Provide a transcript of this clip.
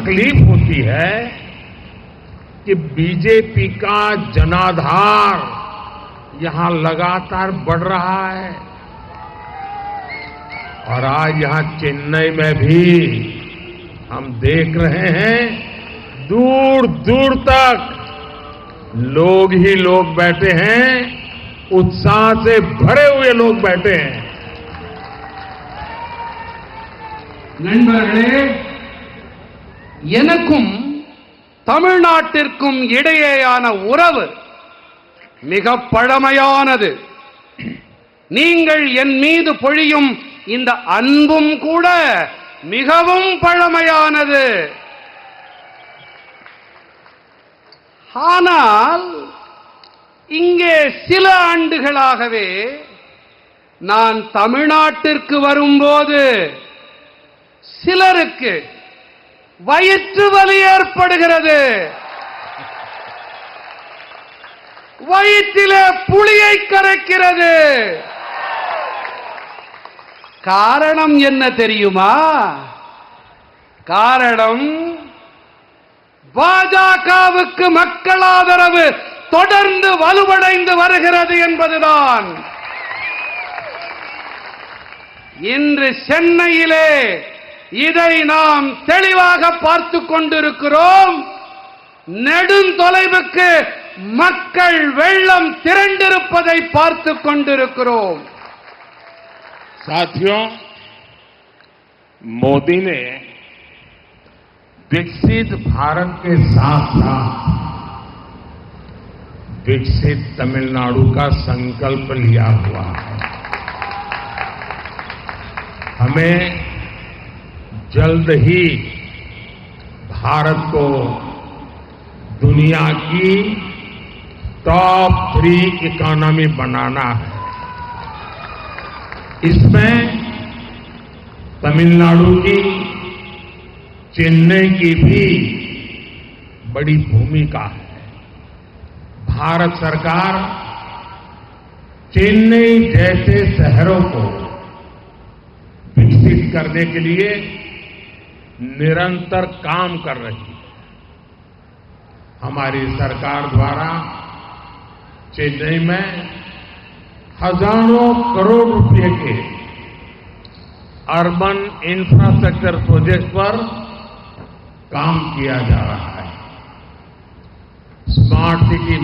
तकलीफ़ होती है कि बीजेपी का जनाधार यहाँ लगातार बढ़ रहा है। और आज यहाँ चेन्नई में भी हम देख रहे हैं, दूर दूर तक लोग ही लोग बैठे हैं, उत्साह से भरे हुए लोग बैठे हैं। नंबर எனக்கும் தமிழ்நாட்டிற்கும் இடையேயான உறவு மிக பழமையானது. நீங்கள் என் மீது பொழியும் இந்த அன்பும் கூட மிகவும் பழமையானது. ஆனால் இங்கே சில ஆண்டுகளாகவே நான் தமிழ்நாட்டிற்கு வரும்போது சிலருக்கு வயிற்று வலி ஏற்படுகிறது. வயிற்றிலே புளியை கரைக்கிறது. காரணம் என்ன தெரியுமா? காரணம் பாஜகவுக்கு மக்கள் ஆதரவு தொடர்ந்து வலுவடைந்து வருகிறது என்பதுதான். இன்று சென்னையிலே இதை நாம் தெளிவாக பார்த்துக் கொண்டிருக்கிறோம் நெடுந்தொலைவுக்கு மக்கள் வெள்ளம் திரண்டிருப்பதை பார்த்துக் கொண்டிருக்கிறோம் साथियों मोदी ने विकसित भारत के साथ साथ विकसित तमिलनाडु का संकल्प लिया हुआ है हमें जल्द ही भारत को दुनिया की टॉप थ्री इकोनॉमी बनाना है। इसमें तमिलनाडु की, चेन्नई की भी बड़ी भूमिका है। भारत सरकार चेन्नई जैसे शहरों को विकसित करने के लिए निरंतर काम कर रही है। हमारी सरकार द्वारा चेन्नई में हज़ारों करोड़ रुपए के अर्बन इंफ्रास्ट्रक्चर प्रोजेक्ट पर काम किया जा रहा है। Smart city